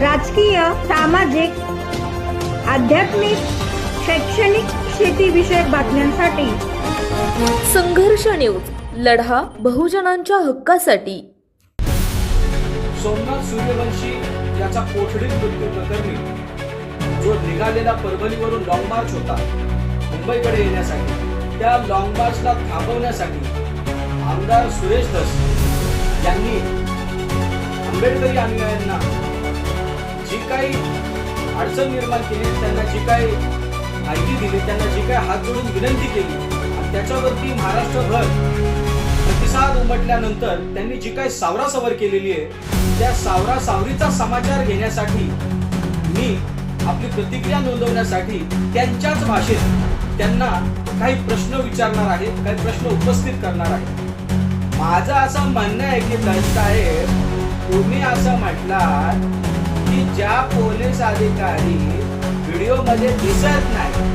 राजकीय सामाजिक आध्यात्मिक शैक्षणिक शेतीविषयक बातम्यांसाठी. संघर्ष न्यूज लढा बहुजनांच्या हक्कासाठी. सोमनाथ सूर्यवंशी याचा कोठडीत मृत्यू प्रकरणी. जो निघालेला परभणीवरून लॉंग मार्च होता मुंबईकडे येण्यासाठी त्या लॉंग मार्चला थांबवण्यासाठी आमदार सुरेश धस यांनी आंबेडकरी अनुयायांना जी काही अडचण निर्माण केली त्यांना जी काही माहिती दिली त्यांना जी काही हात जोडून विनंती केली आणि त्याच्यावरती महाराष्ट्रभर प्रतिसाद उमटल्यानंतर त्यांनी जी काही सावरासवर केलेली आहे त्या सावरा सावरीचा समाचार घेण्यासाठी मी आपली प्रतिक्रिया नोंदवण्यासाठी त्यांच्याच भाषेत त्यांना काही प्रश्न विचारणार आहे काही प्रश्न उपस्थित करणार आहे. माझं असं म्हणणं आहे की दत्त आहे तुम्ही असं म्हटलात की ज्या पोलीस अधिकारी व्हिडिओमध्ये दिसत नाही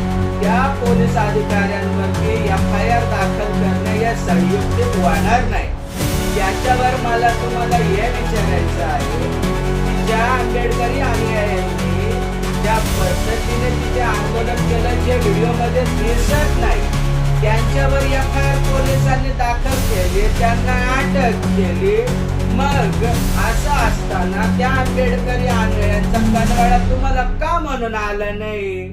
त्या पोलीस अधिकाऱ्यांवरती एफ आय आर दाखल करणे या संयुक्तित होणार नाही. याच्यावर मला तुम्हाला हे विचारायचं आहे की ज्या आंबेडकरी अनुयायांनी ज्या पद्धतीने तिथे आंदोलन केलं जे व्हिडिओमध्ये दिसत नाही त्यांच्यावर एफ आय आर पोलिसांनी दाखल केली त्यांना अटक केली. मग असं असताना त्या आंबेडकरी आंधळ्यांचा कनवाळा तुम्हाला का म्हणून आला नाही?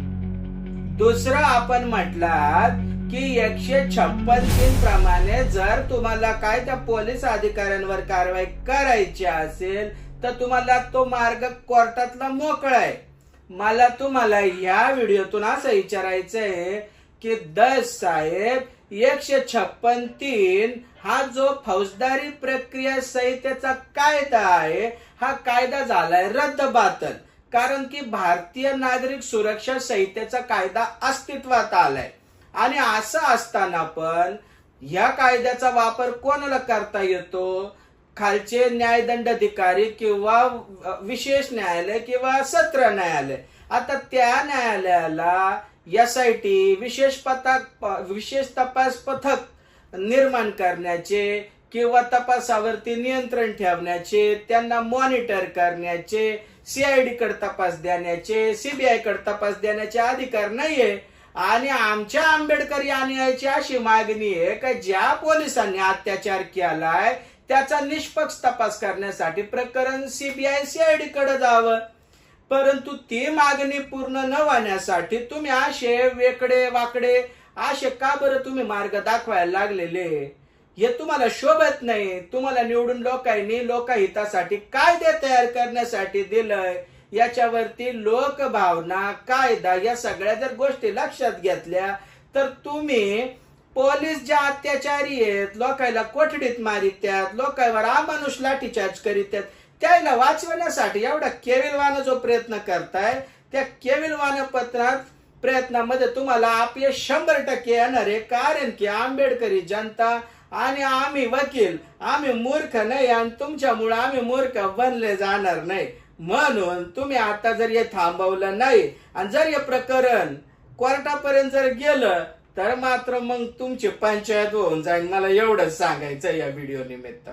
दुसरं आपण म्हटलात की एकशे छप्पन तीन प्रमाणे जर तुम्हाला काय त्या पोलीस अधिकाऱ्यांवर कारवाई करायची असेल तर तुम्हाला तो मार्ग कोर्टातला मोकळा आहे. मला तुम्हाला या व्हिडिओतून असं विचारायचं आहे की दस साहेब एकशे छप्पन तीन हा जो फौजदारी प्रक्रिया संहितेचा कायदा आहे हा कायदा झालाय रद्द बातल कारण की भारतीय नागरिक सुरक्षा संहितेचा कायदा अस्तित्वात आलाय. आणि असं असताना पण या कायद्याचा वापर कोणाला करता येतो? खालचे न्यायदंडाधिकारी किंवा विशेष न्यायालय किंवा सत्र न्यायालय. आता त्या न्यायालयाला एस आय टी विशेष पथक विशेष तपास पथक निर्माण करण्याचे किंवा तपासावरती नियंत्रण ठेवण्याचे त्यांना मॉनिटर करण्याचे सीआयडी कडे तपास देण्याचे सीबीआयकडे तपास देण्याचे अधिकार नाहीये. आणि आमच्या आंबेडकरी अनुयायाची अशी मागणी आहे का ज्या पोलिसांनी अत्याचार केलाय त्याचा निष्पक्ष तपास करण्यासाठी प्रकरण सीबीआय सीआयडी कडे जावं. परंतु ती मागणी पूर्ण न होण्यासाठी तुम्ही असे वेकडे वाकडे असे का बरं तुम्ही मार्ग दाखवायला लागलेले? हे तुम्हाला शोभत नाही. तुम्हाला निवडून लोकांनी लोकहितासाठी कायदे तयार करण्यासाठी दिलंय. याच्यावरती लोकभावना कायदा या सगळ्या जर गोष्टी लक्षात घेतल्या तर तुम्ही पोलीस ज्या अत्याचारी आहेत लोकांना कोठडीत मारित्यात लोकांवर अमानुष लाठीचार्ज करीत त्याला वाचवण्यासाठी एवढा केविलवान जो प्रयत्न करताय त्या केविलवान पत्रात प्रयत्नामध्ये तुम्हाला आपले शंभर टक्के येणार आहे कारण की आंबेडकरी जनता आणि आम्ही वकील आम्ही मूर्ख नाही आणि तुमच्यामुळे आम्ही मूर्ख बनले जाणार नाही. म्हणून तुम्ही आता जर हे थांबवलं नाही आणि जर हे प्रकरण कोर्टापर्यंत जर गेलं तर मात्र मग तुमची पंचायत होऊन जाईल. मला एवढंच सांगायचं या व्हिडिओ निमित्त.